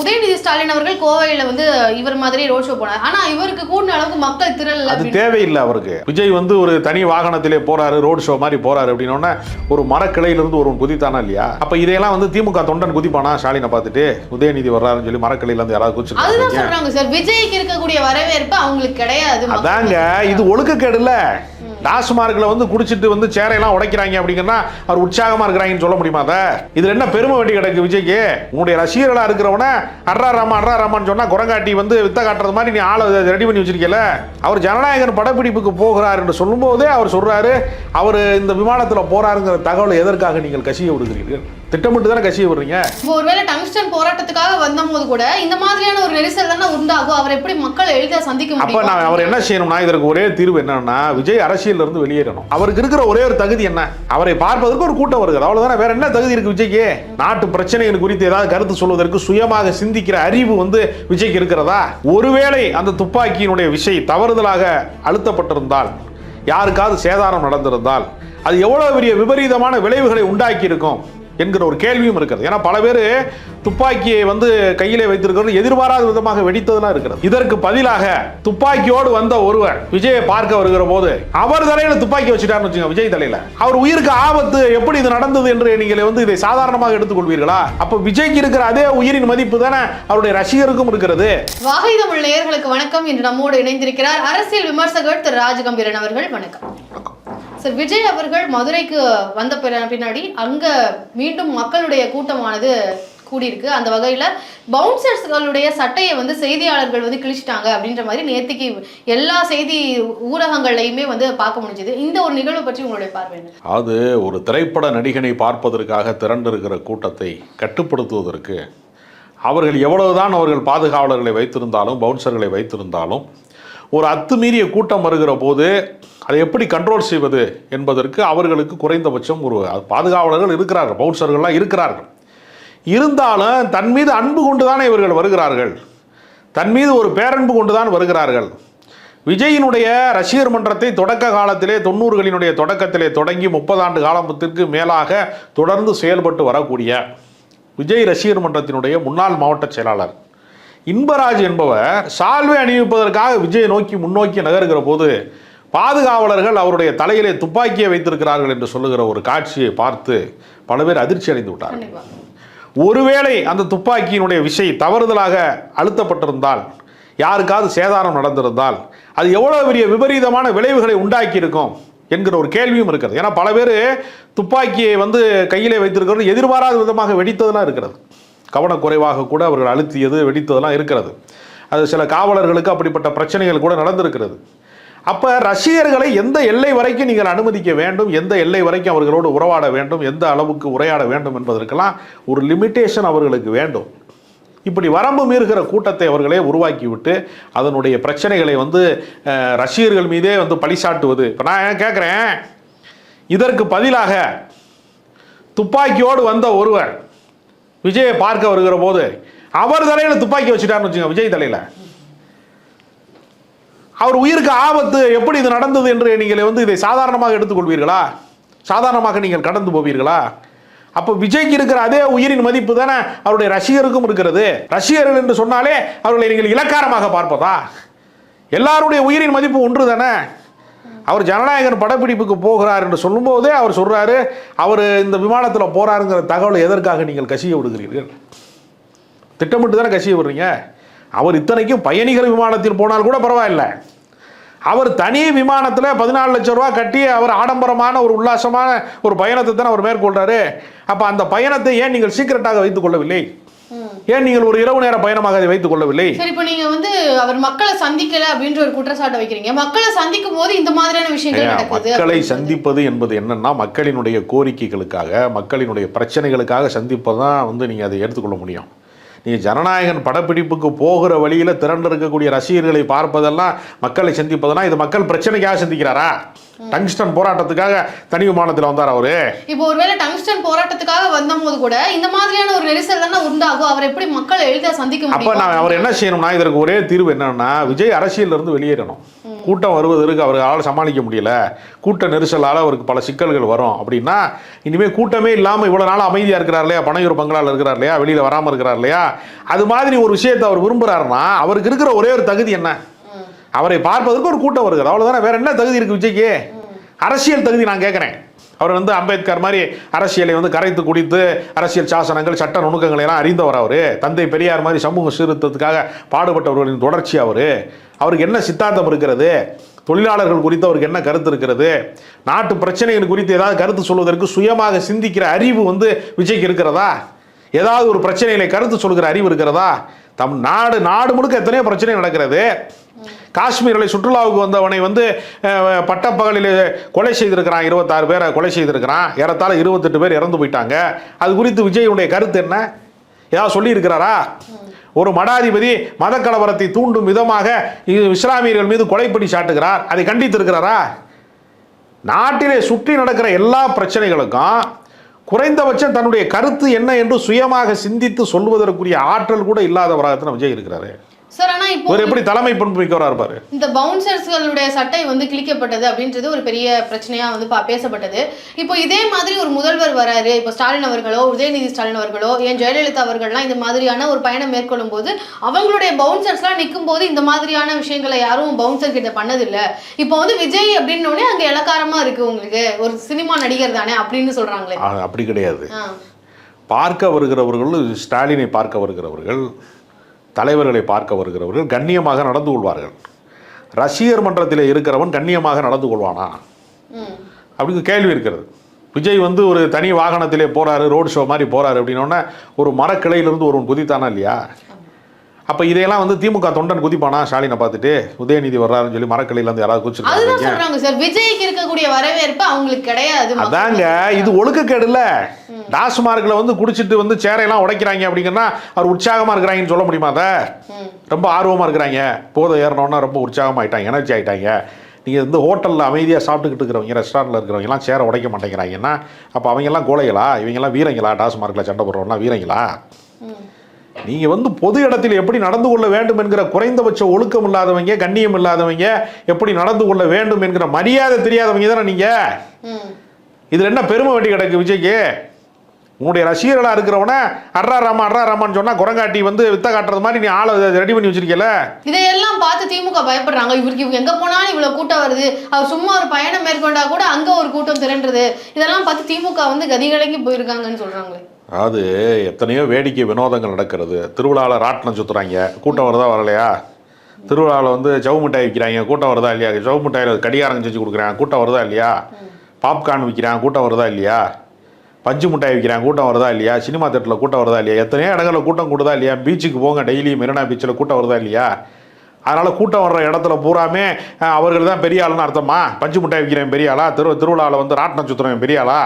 உதயநிதி ஸ்டாலின் அவர்கள் கோவையில வந்து இவர் மாதிரி ரோட் ஷோ போனார். ஆனா இவருக்கு கூடின அளவுக்கு மக்கள் திரள் அது. தேவையில்லை அவருக்கு. விஜய் வந்து ஒரு தனி வாகனத்திலே போறாரு ரோடு ஷோ மாதிரி போறாரு அப்படின்னோடனே ஒரு மரக்கிளையிலிருந்து ஒருவன் குதித்தானா இல்லையா? அப்ப இதையெல்லாம் வந்து திமுக தொண்டன் குதிப்பானா ஸ்டாலினை பார்த்துட்டு உதயநிதி வர்றாருன்னு சொல்லி மரக்கிளையில இருந்து யாராவது அதுதான் குதிச்சிருக்காங்க சொல்றாங்க சார். விஜய்க்கு இருக்கக்கூடிய வரவேற்பு அவங்களுக்கு கிடையாது. அதாங்க இது ஒழுக்கக்கேடுல டாஸ்மார்க்ல வந்து குடிச்சிட்டு வந்து சேரையெல்லாம் உடைக்கிறாங்க அப்படிங்கன்னா அவர் உற்சாகமா இருக்கிறாங்கன்னு சொல்ல முடியுமா அதை? இதுல என்ன பெருமை வெட்டி கிடக்கு விஜய்க்கு? உன்னுடைய ரசிகர்களா இருக்கிறவன அட்ரா ராமா அட்ரா ராமான்னு சொன்னா குரங்காட்டி வந்து வித்த காட்டுறது மாதிரி நீ ஆளை ரெடி பண்ணி வச்சிருக்கல அவர் ஜனநாயகன் படப்பிடிப்புக்கு போகிறார் என்று சொல்லும்போதே அவர் சொல்றாரு அவர் இந்த விமானத்தில் போறாருங்கிற தகவலை எதற்காக நீங்கள் கசிய விடுகிறீர்கள்? திட்டமிட்டு தானே கசிய விடுறீங்க? இப்போ ஒருவேளை டங்ஸ்டன் போராட்டத்துக்காக வந்தபோது கூட இந்த மாதிரியான ஒரு நெரிசல் தானே உண்டாகும் அவர் எப்படி மக்கள் எளிதா சந்திக்க அப்ப நான் அவர் என்ன செய்யணும்னா இதற்கு ஒரே தீர்வு என்னன்னா விஜய் அரசியல்ல இருந்து வெளியேறணும். அவருக்கு இருக்கிற ஒரே ஒரு தகுதி என்ன? அவரை பார்ப்பதற்கு ஒரு கூட்டம் வருகிறது. அவ்வளவுதானே? வேற என்ன தகுதி இருக்கு விஜய்க்கு? நாட்டு பிரச்சனைகள் குறித்து ஏதாவது கருத்து சொல்வதற்கு சுயமாக சிந்திக்கிற அறிவு வந்து விஜய்க்கு இருக்கிறதா? ஒருவேளை அந்த துப்பாக்கியினுடைய விசை தவறுதலாக அழுத்தப்பட்டிருந்தால் யாருக்காவது சேதாரம் நடந்திருந்தால் அது எவ்வளவு பெரிய விபரீதமான விளைவுகளை உண்டாக்கி இருக்கும் என்கிற ஒரு கேள்வியும் இருக்கிறது. ஏன்னா பல பேர் துப்பாக்கியை வந்து கையிலே வைத்திருக்கிறது எதிர்பாராத விதமாக வெடித்ததெல்லாம் இருக்கிறது. இதற்கு பதிலாக துப்பாக்கியோடு வந்த ஒருவர் விஜயை பார்க்க வருகிற போது அவர் தலையில துப்பாக்கி வச்சுட்டாருன்னு வச்சுங்க விஜய் தலையில. அவர் உயிருக்கு ஆபத்து எப்படி இது நடந்தது என்று நீங்கள் வந்து இதை சாதாரணமாக எடுத்துக்கொள்வீர்களா? அப்ப விஜய்க்கு இருக்கிற அதே உயிரின் மதிப்பு தானே அவருடைய ரசிகருக்கும் இருக்கிறது. வாகை தமிழ் நேயர்களுக்கு வணக்கம். இன்று நம்மோடு இணைந்திருக்கிறார் அரசியல் விமர்சகர் திரு ராஜகம்பீரன் அவர்கள். வணக்கம். சார் விஜய் அவர்கள் மதுரைக்கு வந்த பிற- பின்னாடி அங்க மீண்டும் மக்களுடைய கூட்டமானது கூடியிருக்கு. அந்த வகையில பவுன்சர்ஸ்களுடைய சட்டையை வந்து செய்தியாளர்கள் வந்து கிழிச்சிட்டாங்க அப்படின்ற மாதிரி நேத்திக்கு எல்லா செய்தி ஊடகங்கள்லையுமே வந்து பார்க்க முடிஞ்சது. இந்த ஒரு நிகழ்வு பற்றி உங்களுடைய பார்வை அது ஒரு திரைப்பட நடிகனை பார்ப்பதற்காக திரண்டிருக்கிற கூட்டத்தை கட்டுப்படுத்துவதற்கு அவர்கள் எவ்வளவுதான் அவர்கள் பாதுகாவலர்களை வைத்திருந்தாலும் பவுன்சர்களை வைத்திருந்தாலும் ஒரு அத்துமீறிய கூட்டம் வருகிற போது அதை எப்படி கண்ட்ரோல் செய்வது என்பதற்கு அவர்களுக்கு குறைந்தபட்சம் ஒரு பாதுகாவலர்கள் இருக்கிறார்கள் பவுன்சர்கள்லாம் இருக்கிறார்கள். இருந்தாலும் தன் மீது அன்பு கொண்டு தானே இவர்கள் வருகிறார்கள். தன் மீது ஒரு பேரன்பு கொண்டு தான் வருகிறார்கள். விஜயினுடைய ரசிகர் மன்றத்தை தொடக்க காலத்திலே தொண்ணூறுகளினுடைய தொடக்கத்திலே தொடங்கி முப்பது ஆண்டு காலத்திற்கு மேலாக தொடர்ந்து செயல்பட்டு வரக்கூடிய விஜய் ரசிகர் மன்றத்தினுடைய முன்னாள் மாவட்ட செயலாளர் இன்பராஜ் என்பவர் சால்வை அணிவிப்பதற்காக விஜயை நோக்கி முன்னோக்கி நகர்கிற போது பாதுகாவலர்கள் அவருடைய தலையிலே துப்பாக்கியை வைத்திருக்கிறார்கள் என்று சொல்லுகிற ஒரு காட்சியை பார்த்து பல பேர் அதிர்ச்சி அடைந்து விட்டார்கள். ஒருவேளை அந்த துப்பாக்கியினுடைய விசை தவறுதலாக அழுத்தப்பட்டிருந்தால் யாருக்காவது சேதாரம் நடந்திருந்தால் அது எவ்வளவு பெரிய விபரீதமான விளைவுகளை உண்டாக்கி இருக்கும் என்கிற ஒரு கேள்வியும் இருக்கிறது. ஏன்னா பல பேர் துப்பாக்கியை வந்து கையிலே வைத்திருக்கிறது எதிர்பாராத விதமாக வெடித்ததெல்லாம் இருக்கிறது. கவனக்குறைவாக கூட அவர்கள் அழுத்தியது வெடித்ததெல்லாம் இருக்கிறது. அது சில காவலர்களுக்கு அப்படிப்பட்ட பிரச்சனைகள் கூட நடந்திருக்கிறது. அப்போ ரஷ்யர்களை எந்த எல்லை வரைக்கும் நீங்கள் அனுமதிக்க வேண்டும்? எந்த எல்லை வரைக்கும் அவர்களோடு உறவாட வேண்டும்? எந்த அளவுக்கு உரையாட வேண்டும் என்பதற்கெல்லாம் ஒரு லிமிட்டேஷன் அவர்களுக்கு வேண்டும். இப்படி வரம்பு மீறுகிற கூட்டத்தை அவர்களே உருவாக்கிவிட்டு அதனுடைய பிரச்சனைகளை வந்து ரஷ்யர்கள் மீதே வந்து பழிசாட்டுவது இப்போ நான் ஏன் கேட்குறேன் இதற்கு பதிலாக துப்பாக்கியோடு வந்த ஒருவர் விஜயை பார்க்க வருகிற போது அவர் தலையில் துப்பாக்கி வச்சுட்டாருன்னு வச்சுங்க விஜய் தலையில். அவர் உயிருக்கு ஆபத்து எப்படி இது நடந்தது என்று நீங்கள் வந்து இதை சாதாரணமாக எடுத்துக்கொள்வீர்களா? சாதாரணமாக நீங்கள் கடந்து போவீர்களா? அப்போ விஜய்க்கு இருக்கிற அதே உயிரின் மதிப்பு தானே அவருடைய ரசிகருக்கும் இருக்கிறது. ரசிகர்கள் என்று சொன்னாலே அவர்களை நீங்கள் இலக்காரமாக பார்ப்பதா? எல்லாருடைய உயிரின் மதிப்பு ஒன்று தானே. அவர் ஜனநாயகன் படப்பிடிப்புக்கு போகிறார் என்று சொல்லும்போதே அவர் சொல்கிறாரு அவர் இந்த விமானத்தில் போகிறாருங்கிற தகவலை எதற்காக நீங்கள் கசிய விடுகிறீர்கள்? திட்டமிட்டு தானே கசிய விடுறீங்க? அவர் இத்தனைக்கும் பயணிகள் விமானத்தில் போனால் கூட பரவாயில்ல. அவர் தனி விமானத்தில் பதினாலு லட்சம் ரூபா கட்டி அவர் ஆடம்பரமான ஒரு உல்லாசமான ஒரு பயணத்தை தானே அவர் மேற்கொள்றாரு. அப்போ அந்த பயணத்தை ஏன் நீங்கள் சீக்கிரட்டாக வைத்துக் கொள்ளவில்லை? ஏன் நீங்கள் ஒரு இரவு நேர பயணமாக அதை வைத்துக் கொள்ளவில்லை? சரி இப்போ நீங்க வந்து அவர் மக்களை சந்திக்கல அப்படின்ற ஒரு குற்றச்சாட்டை வைக்கிறீங்க. மக்களை சந்திக்கும் போது இந்த மாதிரியான விஷயங்கள் மக்களை. சந்திப்பது என்பது என்னன்னா மக்களினுடைய கோரிக்கைகளுக்காக மக்களினுடைய பிரச்சனைகளுக்காக சந்திப்பது தான் வந்து நீங்கள் அதை எடுத்துக்கொள்ள முடியும். நீங்கள் ஜனநாயகன் படப்பிடிப்புக்கு போகிற வழியில் திரண்டு இருக்கக்கூடிய ரசிகர்களை பார்ப்பதெல்லாம் மக்களை சந்திப்பதெல்லாம் இது மக்கள் பிரச்சனைக்காக சந்திக்கிறாரா? டங்ஸ்டன் போராட்டத்துக்காக தனி விமானத்தில் வந்தார் அவரு? இப்போ ஒருவேளை டங்ஸ்டன் போராட்டத்துக்காக வந்தபோது கூட இந்த மாதிரியான ஒரு நெரிசல் தானே உண்டாகும். அவர் எப்படி மக்கள் எளிதா சந்திக்க அப்ப நான் அவர் என்ன செய்யணும்னா இதற்கு ஒரே தீர்வு என்னன்னா விஜய் அரசியல்ல இருந்து வெளியேறணும். கூட்டம் வருவதற்கு அவரால் சமாளிக்க முடியல. கூட்ட நெரிசலால் அவருக்கு பல சிக்கல்கள் வரும். அப்படின்னா இனிமே கூட்டமே இல்லாமல் இவ்வளோ நாள் அமைதியாக இருக்கிறார் இல்லையா? பனையூர் பங்களால் இருக்கிறார் இல்லையா? வெளியில் வராமல் இருக்கிறார் இல்லையா? அது மாதிரி ஒரு விஷயத்தை அவர் விரும்புகிறாருன்னா அவருக்கு இருக்கிற ஒரே ஒரு தகுதி என்ன? அவரை பார்ப்பதற்கு ஒரு கூட்டம் வருகிறது. அவ்வளோதானே வேற என்ன தகுதி இருக்கு விஜய்க்கு? அரசியல் தகுதி நான் கேட்குறேன். அவர் வந்து அம்பேத்கர் மாதிரி அரசியலை வந்து கரைத்து குடித்து அரசியல் சாசனங்கள் சட்ட நுணுக்கங்களை எல்லாம் அறிந்தவர் அவர். தந்தை பெரியார் மாதிரி சமூக சீர்திருத்தத்துக்காக பாடுபட்டவர்களின் தொடர்ச்சி அவர். அவருக்கு என்ன சித்தாந்தம் இருக்கிறது? தொழிலாளர்கள் குறித்து அவருக்கு என்ன கருத்து இருக்கிறது? நாட்டு பிரச்சனைகள் குறித்து ஏதாவது கருத்து சொல்வதற்கு சுயமாக சிந்திக்கிற அறிவு வந்து விஜய்க்கு இருக்கிறதா? ஏதாவது ஒரு பிரச்சனைகளை கருத்து சொல்கிற அறிவு இருக்கிறதா? தம் நாடு நாடு முழுக்க எத்தனையோ பிரச்சனை நடக்கிறது. காஷ்மீரில் சுற்றுலாவுக்கு வந்தவனை வந்து பட்டப்பகலில் கொலை செய்திருக்கிறான். இருபத்தாறு பேரை கொலை செய்திருக்கிறான். ஏறத்தாழ இருபத்தெட்டு பேர் இறந்து போயிட்டாங்க. அது குறித்து விஜயனுடைய கருத்து என்ன? ஏதாவது சொல்லியிருக்கிறாரா? ஒரு மடாதிபதி மத கலவரத்தை தூண்டும் விதமாக இஸ்லாமியர்கள் மீது கொலைப்படி சாட்டுகிறார். அதை கண்டித்திருக்கிறாரா? நாட்டிலே சுற்றி நடக்கிற எல்லா பிரச்சனைகளுக்கும் குறைந்தபட்சம் தன்னுடைய கருத்து என்ன என்று சுயமாக சிந்தித்து சொல்வதற்குரிய ஆற்றல் கூட இல்லாதவராகத்தான் விஜய் இருக்கிறாரு. சார் ஆனா இப்போ இவர் எப்படி தலைமை பண்பு மிக்கவரா இருப்பாரு? இந்த பவுன்சர்ஸ்களுடைய சட்டை வந்து கிழிக்கப்பட்டது அப்படின்றது ஒரு பெரிய பிரச்சனையா வந்து பேசப்பட்டது. இப்போ இதே மாதிரி ஒரு முதல்வர் வராரு இப்போ ஸ்டாலின் அவர்களோ உதயநிதி ஸ்டாலின் அவர்களோ ஏன் ஜெயலலிதா அவர்கள்லாம் இந்த மாதிரியான ஒரு பயணம் மேற்கொள்ளும் போது அவங்களுடைய பவுன்சர்ஸ்லாம் நிற்கும் போது இந்த மாதிரியான விஷயங்களை யாரும் பவுன்சர் கிட்ட பண்ணதில்ல. இப்போ வந்து விஜய் அப்படின்ன உடனே அங்க இலக்காரமா இருக்கு உங்களுக்கு. ஒரு சினிமா நடிகர் தானே அப்படின்னு சொல்றாங்களே. ஆ, அப்படி கிடையாது. பார்க்க வருகிறவர்கள் ஸ்டாலினை பார்க்க வருகிறவர்கள் தலைவர்களை பார்க்க வருகிறவர்கள் கண்ணியமாக நடந்து கொள்வார்கள். ரசிகர் மன்றத்தில் இருக்கிறவன் கண்ணியமாக நடந்து கொள்வானா? ம் அப்படின்னு கேள்வி இருக்கிறது. விஜய் வந்து ஒரு தனி வாகனத்திலே போறாரு ரோடு ஷோ மாதிரி போறாரு அப்படின்னோடனே ஒரு மரக்கிளையிலிருந்து ஒருவன் குதித்தானா இல்லையா? அப்போ இதையெல்லாம் வந்து திமுக தொண்டன் குதிப்பானா? ஸ்டாலினை பார்த்துட்டு உதயநிதி வர்றாருன்னு சொல்லி மரக்கிளையிலேருந்து யாராவது அதுதான் குதிச்சிருக்காங்க சார். விஜய்க்கு இருக்கக்கூடிய வரவேற்பு அவங்களுக்கு கிடையாது. அதாங்க இது ஒழுக்கக்கேடு இல்ல டாஸ்மார்க்ல வந்து குடிச்சிட்டு வந்து சேரையெல்லாம் உடைக்கிறாங்க அப்படிங்கன்னா அவர் உற்சாகமா இருக்கிறாங்கன்னு சொல்ல முடியுமா அதை. ரொம்ப ஆர்வமா இருக்கிறாங்க. போதை ஏறினோன்னா ரொம்ப உற்சாகமா ஆயிட்டாங்க எனர்ஜி ஆயிட்டாங்க. நீங்க வந்து ஹோட்டல்ல அமைதியா சாப்பிட்டுக்கிட்டு இருக்கிறவங்க ரெஸ்டாரண்ட்ல இருக்கிறவங்க எல்லாம் சேரை உடைக்க மாட்டேங்கிறாங்கன்னா அப்ப அவங்க எல்லாம் கோழைகளா? இவங்க எல்லாம் வீரங்களா? டாஸ்மார்க்ல சண்டை போடுறவங்கலாம் வீரங்களா? ம் நீங்க வந்து பொது இடத்தில் எப்படி நடந்து கொள்ள வேண்டும் என்கிற குறைந்தபட்ச ஒழுக்கம் இல்லாதவங்க கண்ணியம் இல்லாதவங்க எப்படி நடந்து கொள்ள வேண்டும் என்கிற மரியாதை தெரியாதவங்க தானே நீங்க? ம். இதுல என்ன பெருமை வெட்டி கிடக்கு விஜய்க்கு? உன்னுடைய ரசிகர்களா இருக்கிறவன அட்ரா ராமா அட்ரா ராமான்னு சொன்னா குரங்காட்டி வந்து வித்த காட்டுறது மாதிரி நீ ஆளை ரெடி பண்ணி வச்சிருக்கல? இதையெல்லாம் பார்த்து திமுக பயப்படுறாங்க. இவருக்கு இவங்க எங்க போனாலும் இவ்வளவு கூட்டம் வருது. அவர் சும்மா ஒரு பயணம் மேற்கொண்டா கூட அங்க ஒரு கூட்டம் திரண்டுறது இதெல்லாம் பார்த்து திமுக வந்து கதிகலங்கி போயிருக்காங்கன்னு சொல்றாங்களே. அதாவது எத்தனையோ வேடிக்கை வினோதங்கள் நடக்கிறது. திருவிழாவில் ராட்டினம் சுற்றுறாங்க கூட்டம் வருதா வரலையா? திருவிழாவில் வந்து ஜவு மிட்டாய் விற்கிறாங்க கூட்டம் வருதா இல்லையா? ஜவு மிட்டாயில் கடிகாரம் செஞ்சு கொடுக்குறாங்க. கூட்டம் வருதா இல்லையா? பாப்கார்ன் விற்கிறாங்க கூட்டம் வருதா இல்லையா? பஞ்சு மிட்டாய் விற்கிறாங்க கூட்டம் வருதா இல்லையா? சினிமா தேட்டரில் கூட்டம் வருதா இல்லையா? எத்தனையோ இடங்களில் கூட்டம் கூடுதா இல்லையா? பீச்சுக்கு போங்க. டெய்லி மெரினா பீச்சில் கூட்டம் வருதா இல்லையா? அதனால் கூட்டம் வர்ற இடத்துல பூராமே அவர்கள் தான் பெரிய ஆளுன்னு அர்த்தமா? பஞ்சு மிட்டாய் விற்கிறேன் பெரிய ஆளா? திரு திருவிழாவில் வந்து ராட்டினம் சுற்றுறவன் பெரிய ஆளா?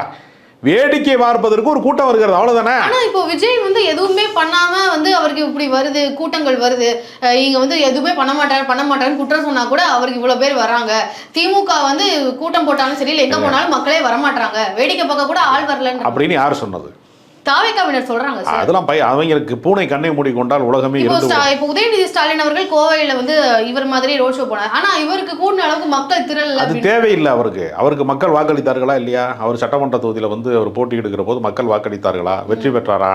வேடிக்கை பார்ப்பதற்கு ஒரு கூட்டம் வருகிறது. அவ்வளோதானே ஆனா இப்போ விஜய் வந்து எதுவுமே பண்ணாம வந்து அவருக்கு இப்படி வருது கூட்டங்கள் வருது. இங்க வந்து எதுவுமே பண்ண மாட்டாரு பண்ண மாட்டாருன்னு குற்றம் சொன்னா கூட அவருக்கு இவ்வளவு பேர் வராங்க. திமுக வந்து கூட்டம் போட்டாலும் சரி இல்ல எங்க போனாலும் மக்களே வரமாட்டாங்க வேடிக்கை பார்க்க கூட ஆள் வரலன்னு அப்படின்னு யார் சொன்னது? தாவேக்காவினர் சொல்றாங்க அதெல்லாம் பய அவங்களுக்கு பூனை கண்ணை மூடி கொண்டால் உலகமே இப்போ உதயநிதி ஸ்டாலின் அவர்கள் கோவையில வந்து இவர் மாதிரி ரோட் ஷோ போனார். ஆனா இவருக்கு கூடின அளவுக்கு மக்கள் திரள் அது தேவையில்லை அவருக்கு. அவருக்கு மக்கள் வாக்களித்தார்களா இல்லையா? அவர் சட்டமன்ற தொகுதியில் வந்து அவர் போட்டியிடுகிற போது மக்கள் வாக்களித்தார்களா? வெற்றி பெற்றாரா?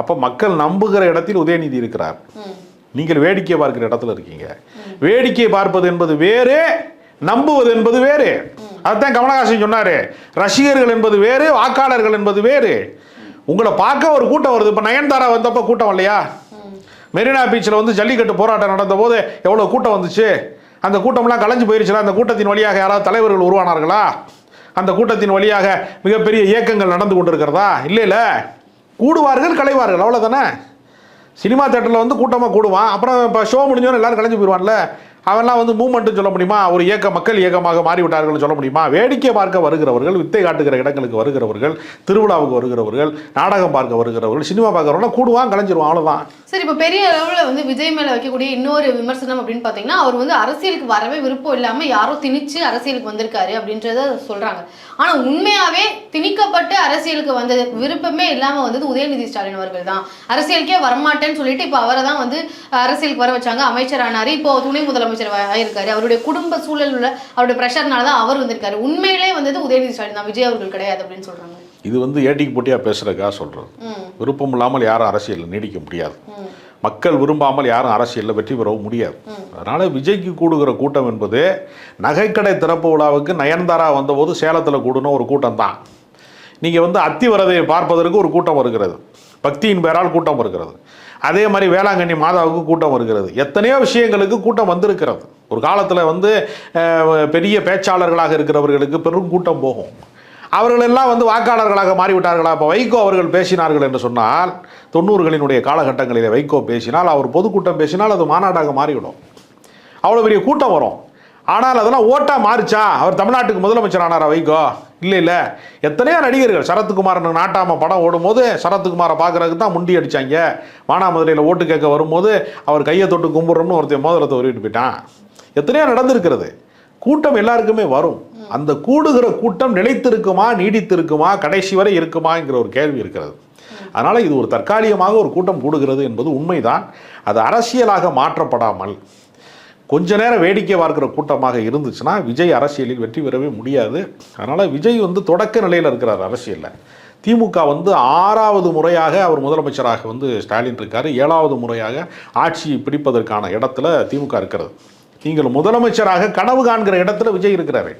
அப்போ மக்கள் நம்புகிற இடத்தில் உதயநிதி இருக்கிறார். நீங்கள் வேடிக்கை பார்க்கிற இடத்துல இருக்கீங்க. வேடிக்கை பார்ப்பது என்பது வேறு நம்புவது என்பது வேறு. அதுதான் கமலஹாசன் சொன்னாரு. ரசிகர்கள் என்பது வேறு வாக்காளர்கள் என்பது வேறு. உங்களை பார்க்க ஒரு கூட்டம் வருது. இப்போ நயன்தாரா வந்தப்போ கூட்டம் இல்லையா மெரினா பீச்சில் வந்து ஜல்லிக்கட்டு போராட்டம் நடந்த போது எவ்வளோ கூட்டம் வந்துச்சு? அந்த கூட்டம்லாம் கலைஞ்சு போயிருச்சுல அந்த கூட்டத்தின் வழியாக யாராவது தலைவர்கள் உருவானார்களா? அந்த கூட்டத்தின் வழியாக மிகப்பெரிய இயக்கங்கள் நடந்து கொண்டிருக்கிறதா? இல்லை இல்லை. கூடுவார்கள் கலைவார்கள். அவ்வளோதானே சினிமா தேட்டரில் வந்து கூட்டமாக கூடுவான். அப்புறம் இப்போ ஷோ முடிஞ்சோன்னு எல்லோரும் கலைஞ்சு போயிடுவான்ல அவெல்லாம் வந்து மூமெண்ட்னு சொல்ல முடியுமா? ஒரு இயக்க மக்கள் இயக்கமாக மாறிவிட்டார்கள் சொல்ல முடியுமா? வேடிக்கை பார்க்க வருகிறவர்கள் வித்தை காட்டுகிற இடங்களுக்கு வருகிறவர்கள் திருவிழாவுக்கு வருகிறவர்கள் நாடகம் பார்க்க வருகிறவர்கள் சினிமா பார்க்குறவங்களாம் கூடுவான் கலைஞ்சிருவான் அவ்வளோதான் சரி இப்போ பெரிய அளவில் வந்து விஜய் மேல வைக்கக்கூடிய இன்னொரு விமர்சனம் அப்படின்னு பார்த்தீங்கன்னா அவர் வந்து அரசியலுக்கு வரவே விருப்பம் இல்லாம யாரோ திணிச்சு அரசியலுக்கு வந்திருக்காரு அப்படின்றத சொல்றாங்க. ஆனா உண்மையாவே திணிக்கப்பட்டு அரசியலுக்கு வந்தது விருப்பமே இல்லாம வந்தது உதயநிதி ஸ்டாலின் அவர்கள் தான். அரசியலுக்கே வரமாட்டேன்னு சொல்லிட்டு இப்போ அவரை தான் வந்து அரசியலுக்கு வர வச்சாங்க அமைச்சர் ஆனாரு இப்போ துணை முதலமைச்சர் வ- ஆயிருக்காரு அவருடைய குடும்ப சூழல் உள்ள அவருடைய ப்ரெஷர்னால தான் அவர் வந்திருக்காரு. உண்மையிலே வந்தது உதயநிதி ஸ்டாலின் தான். விஜய் அவர்கள் கிடையாது அப்படின்னு சொல்றாங்க. இது வந்து ஏட்டிக்கு போட்டியாக பேசுகிறதுக்காக சொல்கிறது ம். விருப்பம் இல்லாமல் யாரும் அரசியலில் நீடிக்க முடியாது. மக்கள் விரும்பாமல் யாரும் அரசியலில் வெற்றி பெறவும் முடியாது. அதனால் விஜய்க்கு கூடுகிற கூட்டம் என்பது நகைக்கடை திறப்பு விழாவுக்கு நயன்தாரா வந்தபோது சேலத்தில் கூடின ஒரு கூட்டம் தான். நீங்கள் வந்து அத்திவரதையை பார்ப்பதற்கு ஒரு கூட்டம் வருகிறது. பக்தியின் பேரால் கூட்டம் வருகிறது. அதே மாதிரி வேளாங்கண்ணி மாதாவுக்கு கூட்டம் வருகிறது. எத்தனையோ விஷயங்களுக்கு கூட்டம் வந்திருக்கிறது. ஒரு காலத்தில் வந்து பெரிய பேச்சாளர்களாக இருக்கிறவர்களுக்கு பெரும் கூட்டம் போகும். அவர்களெல்லாம் வந்து வாக்காளர்களாக மாறிவிட்டார்களா? இப்போ வைகோ அவர்கள் பேசினார்கள் என்று சொன்னால் தொண்ணூறுகளினுடைய காலகட்டங்களிலே வைகோ பேசினால் அவர் பொதுக்கூட்டம் பேசினால் அது மாநாடாக மாறிவிடும். அவ்வளோ பெரிய கூட்டம் வரும். ஆனால் அதெல்லாம் ஓட்டாக மாறிச்சா? அவர் தமிழ்நாட்டுக்கு முதலமைச்சர் ஆனாரா வைகோ? இல்லை இல்லை. எத்தனையோ நடிகர்கள் சரத்குமார் நாட்டாம படம் ஓடும்போது சரத்குமாரை பார்க்கறதுக்கு தான் முண்டி அடித்தாங்க மானாமதுரையில் ஓட்டு கேட்க வரும்போது அவர் கையை தொட்டு கும்பிட்றோம்னு ஒருத்தன் மோதிரத்தை உருவிட்டு போயிட்டான். எத்தனையோ நடந்திருக்கிறது. கூட்டம் எல்லாருக்குமே வரும். அந்த கூடுகிற கூட்டம் நிலைத்திருக்குமா நீடித்திருக்குமா கடைசி வரை இருக்குமாங்கிற ஒரு கேள்வி இருக்கிறது. அதனால் இது ஒரு தற்காலிகமாக ஒரு கூட்டம் கூடுகிறது என்பது உண்மைதான். அது அரசியலாக மாற்றப்படாமல் கொஞ்ச நேரம் வேடிக்கை பார்க்குற கூட்டமாக இருந்துச்சுன்னா விஜய் அரசியலில் வெற்றி பெறவே முடியாது. அதனால் விஜய் வந்து தொடக்க நிலையில் இருக்கிறார் அரசியலில். திமுக வந்து ஆறாவது முறையாக அவர் முதலமைச்சராக வந்து ஸ்டாலின் இருக்கார். ஏழாவது முறையாக ஆட்சி பிடிப்பதற்கான இடத்துல திமுக இருக்கிறது. நீங்கள் முதலமைச்சராக கனவு காண்கிற இடத்துல விஜய் இருக்கிறாரு.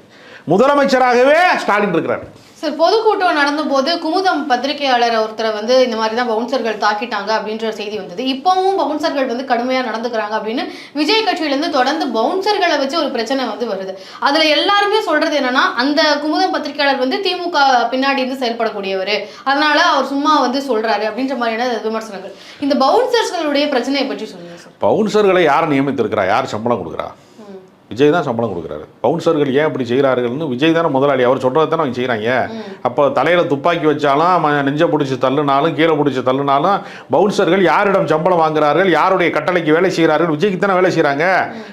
முதலமைச்சராகவே ஸ்டாலின் இருக்கிறார். சார் பொதுக்கூட்டம் நடந்தபோது குமுதம் பத்திரிகையாளர் ஒருத்தரை வந்து இந்த மாதிரி தான் பவுன்சர்கள் தாக்கிட்டாங்க அப்படின்ற செய்தி வந்தது. இப்போவும் பவுன்சர்கள் வந்து கடுமையாக நடந்துக்கிறாங்க அப்படின்னு விஜய் கட்சியிலேருந்து தொடர்ந்து பவுன்சர்களை வச்சு ஒரு பிரச்சனை வந்து வருது. அதில் எல்லாருமே சொல்கிறது என்னன்னா அந்த குமுதம் பத்திரிகையாளர் வந்து திமுக பின்னாடி இருந்து செயல்படக்கூடியவர். அதனால அவர் சும்மா வந்து சொல்கிறாரு அப்படின்ற மாதிரியான விமர்சனங்கள். இந்த பவுன்சர்களுடைய பிரச்சனையை பற்றி சொல்லுங்கள் சார். பவுன்சர்களை யார் நியமித்திருக்கிறா? யார் சம்பளம் கொடுக்குறா? விஜய் தான் சம்பளம் கொடுக்குறாரு. பவுன்சர்கள் ஏன் இப்படி செய்கிறார்கள்னு விஜய் தானே முதலாளி. அவர் சொல்கிறது தானே அவங்க செய்கிறாங்க. அப்போ தலையில் துப்பாக்கி வச்சாலும் நெஞ்ச பிடிச்சி தள்ளுனாலும் கீழே பிடிச்சி தள்ளுனாலும் பவுன்சர்கள் யாரிடம் சம்பளம் வாங்குறார்கள் யாருடைய கட்டளைக்கு வேலை செய்கிறார்கள் விஜய்க்கு தானே வேலை செய்கிறாங்க.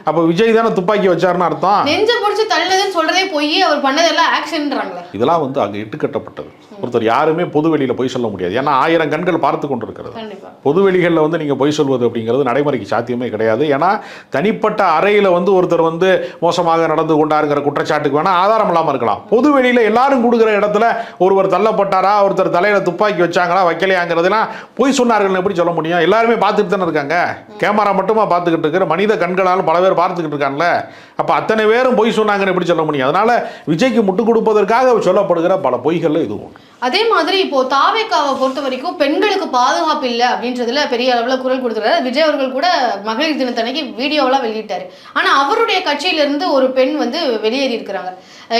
அப்போ விஜய் தானே துப்பாக்கி வச்சாருன்னு அர்த்தம். நெஞ்ச பிடிச்சி தள்ளுதுன்னு சொல்றதே போய் அவர் பண்ணதெல்லாம் ஆக்ஷன்ன்றாங்களே இதெல்லாம் வந்து அங்கே இட்டுக்கட்டப்பட்டது ஒருத்தர் யாருமே பொது வெளியில் பொய் சொல்ல முடியாது. ஏன்னா ஆயிரம் கண்கள் பார்த்து கொண்டிருக்கிறது. கண்டிப்பா. பொது வெளிகளில் வந்து நீங்கள் பொய் சொல்வது அப்படிங்கிறது நடைமுறைக்கு சாத்தியமே கிடையாது. ஏன்னா தனிப்பட்ட அறையில் வந்து ஒருத்தர் வந்து மோசமாக நடந்து கொண்டாருங்கிற குற்றச்சாட்டுக்கு வேணால் ஆதாரம் இல்லாமல் இருக்கலாம். பொது வெளியில் எல்லாரும் கொடுக்குற இடத்துல ஒருவர் தள்ளப்பட்டாரா ஒருத்தர் தலையில் துப்பாக்கி வச்சாங்களா வைக்கலையாங்கிறதுலாம் பொய் சொன்னார்கள்னு எப்படி சொல்ல முடியும்? எல்லாருமே பார்த்துட்டு தானே இருக்காங்க. கேமரா மட்டுமா பார்த்துக்கிட்டு இருக்கிற மனித கண்களால் பல பேர் பார்த்துக்கிட்டு இருக்காங்கல்ல. அப்போ அத்தனை பேரும் பொய் சொன்னாங்கன்னு எப்படி சொல்ல முடியும்? அதனால விஜய்க்கு முட்டு கொடுப்பதற்காக சொல்லப்படுகிற பல பொய்கள் இதுவும் அதே மாதிரி இப்போ தாவேக்காவை பொறுத்த வரைக்கும் பெண்களுக்கு பாதுகாப்பு இல்லை அப்படின்றதுல பெரிய அளவில் குரல் கொடுத்துருக்காரு விஜய் அவர்கள் கூட மகளிர் தினத்தன்னைக்கு வீடியோவெல்லாம் வெளியிட்டார். ஆனால் அவருடைய கட்சியிலிருந்து ஒரு பெண் வந்து வெளியேறி இருக்கிறாங்க.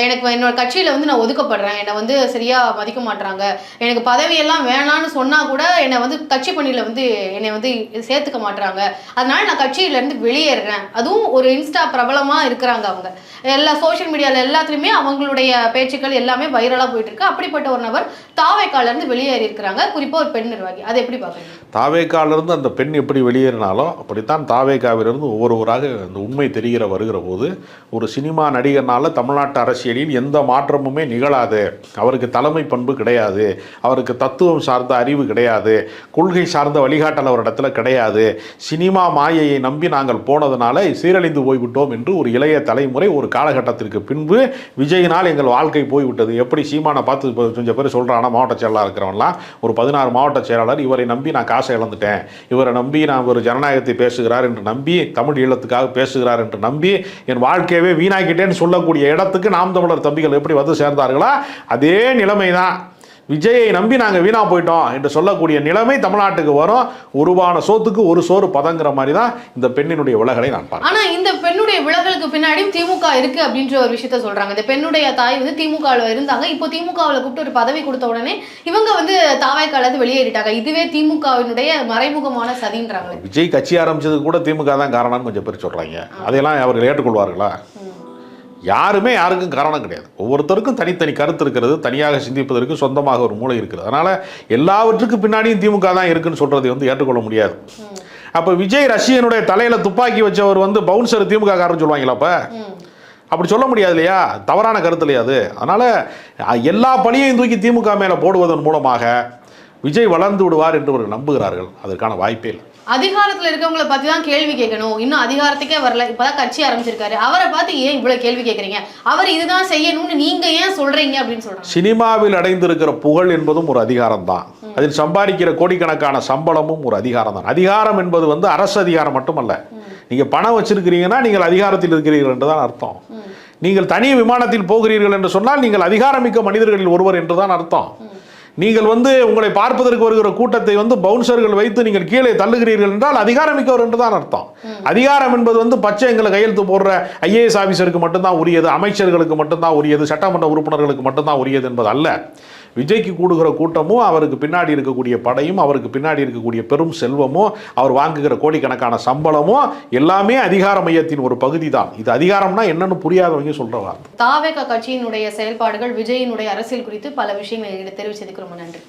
எனக்கு என்னோட கட்சியில் வந்து நான் ஒதுக்கப்படுறேன். என்னை வந்து சரியாக மதிக்க மாட்றாங்க. எனக்கு பதவியெல்லாம் வேணான்னு சொன்னால் கூட என்னை வந்து கட்சி பணியில் வந்து என்னை வந்து சேர்த்துக்க மாட்றாங்க. அதனால நான் கட்சியிலேருந்து வெளியேறுறேன் அதுவும் ஒரு இன்ஸ்டா பிரபலமாக இருக்கிறாங்க அவங்க. எல்லா சோஷியல் மீடியாவில் எல்லாத்துலேயுமே அவங்களுடைய பேச்சுக்கள் எல்லாமே வைரலாக போயிட்டு இருக்கு அப்படிப்பட்ட ஒரு நபர் தாவேக்காலேருந்து வெளியேறி இருக்கிறாங்க. குறிப்பாக ஒரு பெண் நிர்வாகி. அதை எப்படி பார்க்குறீங்க? தாவேக்காலிருந்து அந்த பெண் எப்படி வெளியேறினாலும் அப்படித்தான் தாவேக்காவிலிருந்து ஒவ்வொருவராக அந்த உண்மை தெரிகிற வருகிற போது ஒரு சினிமா நடிகர்னால தமிழ்நாட்டு அரசியலில் எந்த மாற்றமுமே நிகழாது. அவருக்கு தலைமை பண்பு கிடையாது. அவருக்கு தத்துவம் சார்ந்த அறிவு கிடையாது. கொள்கை சார்ந்த வழிகாட்டல் அவரிடத்தில் கிடையாது. சினிமா மாயையை நம்பி நாங்கள் போனதுனால சீரழிந்து போய்விட்டோம் என்று ஒரு இளைய தலைமுறை ஒரு காலகட்டத்திற்கு பின்பு விஜயினால் எங்கள் வாழ்க்கை போய்விட்டது. எப்படி சீமானை பார்த்து கொஞ்சம் பேர் சொல்கிறானா மாவட்ட செயலாளர் இருக்கிறவன்லாம் ஒரு பதினாறு மாவட்ட செயலாளர் இவரை நம்பி நான் காசை இழந்துட்டேன். இவரை நம்பி நான் ஒரு ஜனநாயகத்தை பேசுகிறார் என்று நம்பி தமிழ் ஈழத்துக்காக பேசுகிறார் என்று நம்பி என் வாழ்க்கையவே வீணாக்கிட்டேன்னு சொல்லக்கூடிய இடத்துக்கு நாம் தமிழர் தம்பிகள் எப்படி வந்து சேர்ந்தார்களா? அதே நிலைமை தான் விஜயை நம்பி நாங்கள் வீணா போயிட்டோம் என்று சொல்லக்கூடிய நிலைமை தமிழ்நாட்டுக்கு வரும். உருவான சோத்துக்கு ஒரு சோறு பதங்கிற மாதிரி தான் இந்த பெண்ணினுடைய விலகலை நான் பார்க்கிறேன். ஆனா இந்த பெண்ணுடைய விலகலுக்கு பின்னாடியும் திமுக இருக்கு அப்படின்ற ஒரு விஷயத்த சொல்றாங்க. இந்த பெண்ணுடைய தாய் வந்து திமுகவில் இருந்தாங்க. இப்போ திமுகவில் கூப்பிட்டு ஒரு பதவி கொடுத்த உடனே இவங்க வந்து தாவாய்க்காலத்து வெளியேறிட்டாங்க. இதுவே திமுகவினுடைய மறைமுகமான சதின்றாங்களே விஜய் கட்சி ஆரம்பிச்சதுக்கு கூட திமுக தான் காரணம்னு கொஞ்சம் பேர் சொல்கிறாங்க அதையெல்லாம் அவர்கள் ஏற்றுக்கொள்வார்களா? யாருமே யாருக்கும் காரணம் கிடையாது. ஒவ்வொருத்தருக்கும் தனித்தனி கருத்து இருக்கிறது தனியாக சிந்திப்பதற்கு சொந்தமாக ஒரு மூளை இருக்குது அதனால் எல்லாவற்றுக்கும் பின்னாடியும் திமுக தான் இருக்குன்னு சொல்கிறதை வந்து ஏற்றுக்கொள்ள முடியாது. அப்போ விஜய் ரஷ்யனுடைய தலையில் துப்பாக்கி வச்சவர் வந்து பவுன்சர் திமுக காரன்னு சொல்லுவாங்களா அப்போ? அப்படி சொல்ல முடியாது இல்லையா? தவறான கருத்து இல்லையா அது? அதனால் எல்லா பணியையும் தூக்கி திமுக மேலே போடுவதன் மூலமாக விஜய் வளர்ந்து விடுவார் என்று அவர்கள் நம்புகிறார்கள். அதற்கான வாய்ப்பே இல்லை. அதிகாரத்துல இருக்கவங்கள பத்தி தான் கேள்வி கேட்கணும். இன்னும் அதிகாரத்துக்கே வரல. இப்பதான் கட்சி ஆரம்பிச்சிருக்காரு. அவரை பார்த்து ஏன் இவ்வளவு கேள்வி கேக்குறீங்க அவர் இதுதான் செய்யணும்னு நீங்க ஏன் சொல்றீங்க அப்படின்னு சொல்றாங்க. சினிமாவில் அடைந்திருக்கிற புகழ் என்பதும் ஒரு அதிகாரம் தான். அதில் சம்பாதிக்கிற கோடிக்கணக்கான சம்பளமும் ஒரு அதிகாரம் தான். அதிகாரம் என்பது வந்து அரசு அதிகாரம் மட்டுமல்ல. நீங்கள் பணம் வச்சிருக்கிறீங்கன்னா நீங்கள் அதிகாரத்தில் இருக்கிறீர்கள் என்று தான் அர்த்தம். நீங்கள் தனி விமானத்தில் போகிறீர்கள் என்று சொன்னால் நீங்கள் அதிகாரமிக்க மனிதர்களில் ஒருவர் என்று தான் அர்த்தம். நீங்கள் வந்து உங்களை பார்ப்பதற்கு வருகிற கூட்டத்தை வந்து பவுன்சர்கள் வைத்து நீங்கள் கீழே தள்ளுகிறீர்கள் என்றால் அதிகாரமிக்கவர் என்று தான் அர்த்தம். அதிகாரம் என்பது வந்து பச்சை எங்களை கையெழுத்து போடுற ஐஏஎஸ் ஆஃபீஸருக்கு மட்டும்தான் உரியது அமைச்சர்களுக்கு மட்டும்தான் உரியது சட்டமன்ற உறுப்பினர்களுக்கு மட்டும்தான் உரியது என்பது அல்ல. விஜய்க்கு கூடுகிற கூட்டமும் அவருக்கு பின்னாடி இருக்கக்கூடிய படையும் அவருக்கு பின்னாடி இருக்கக்கூடிய பெரும் செல்வமும் அவர் வாங்குகிற கோடிக்கணக்கான சம்பளமும் எல்லாமே அதிகார மையத்தின் ஒரு பகுதி தான் இது அதிகாரம்னா என்னன்னு புரியாதவங்க சொல்ற வார்த்தை. தாவேக கட்சியினுடைய செயல்பாடுகள் விஜயினுடைய அரசியல் குறித்து பல விஷயங்களை தெரிவிச்சதுக்கு ரொம்ப நன்றி.